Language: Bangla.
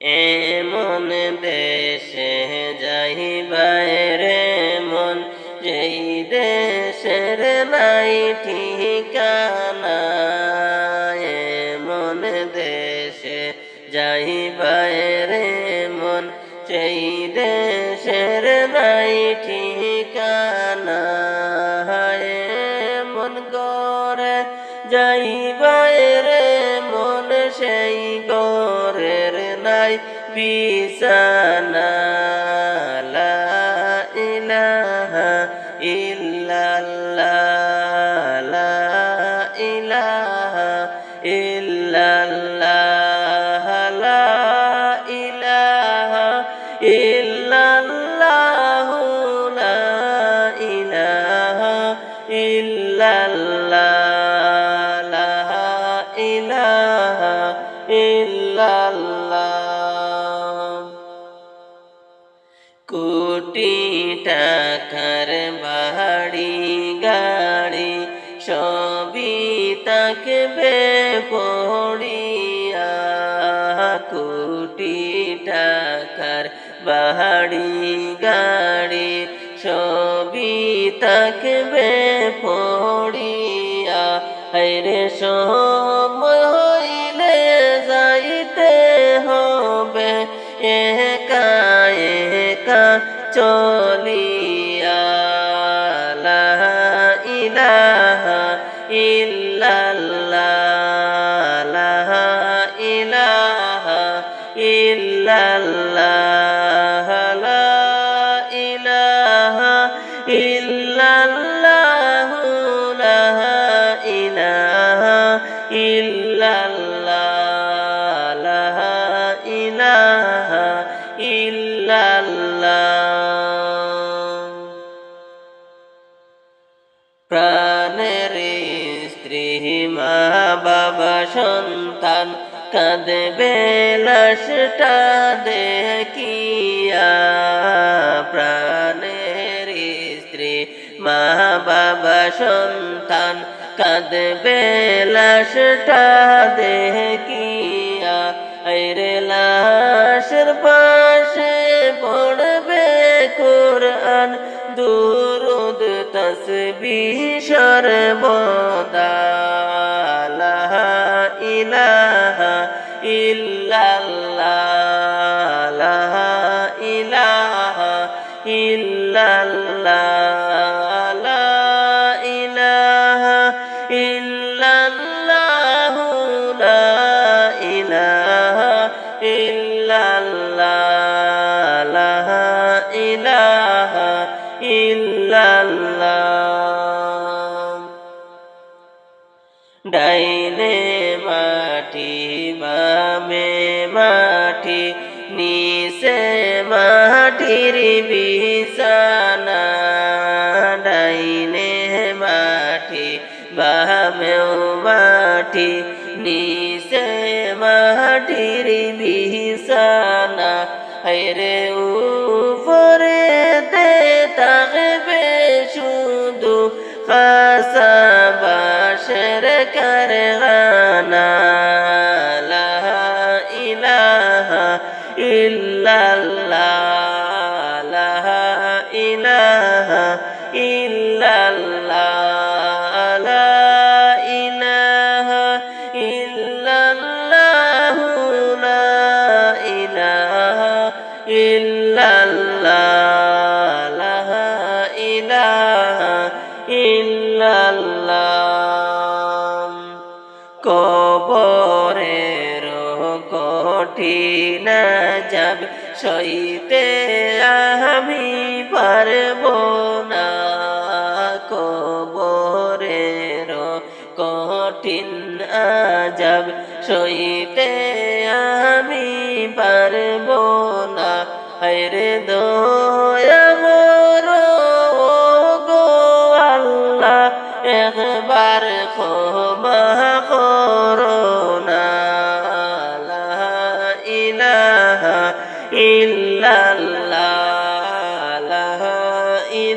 এমন দেশে যাই বাইরে মন, যেই দেশের নাই ঠিকানা, এমন দেশে যাই বাইরে মন সেই দেশের নাই ঠিকানা মন করে যাই বাইরে মন, সেই নাই বিছানা গাড়ি সবই তাকবে পড়িয়া কোটি টাকার বাড়ি গাড়ি সবই তাকবে পড়িয়া হরে সময় হইলে যাইতে হবে, একা একা চলিয়া। ইলাহা ইল্লাল্লাহ। প্রাণের স্ত্রী মা বাবা সন্তান কাঁদবে লাশটা দেখিয়া। প্রাণের স্ত্রী মা বাবা সন্তান কাঁদবে লাশটা দেখিয়া। আইরে লাশের পাশে তসবিহ সর্বদা ইলাহা ইল্লাল্লাহ ইলাহা ইল্লাল্লাহ। ডাইনে মাটি, বামে মাটি, নিচে মাটির বিছানা। ডাইনে মাটি, বামেও মাটি, নিচে মাটির বিছানা। হায়রে উপরে বাসের কারখানা। ইলাহা ইল্লাল্লাহ। ইলাহা ইল্লাল্লাহ। কঠিন যাব, সইতে আমি পারব না। কবরের কঠিন আজাব সইতে আমি পারব না। হরে দয়া মোরো গো আল্লাহ, একবার ক্ষমা করো।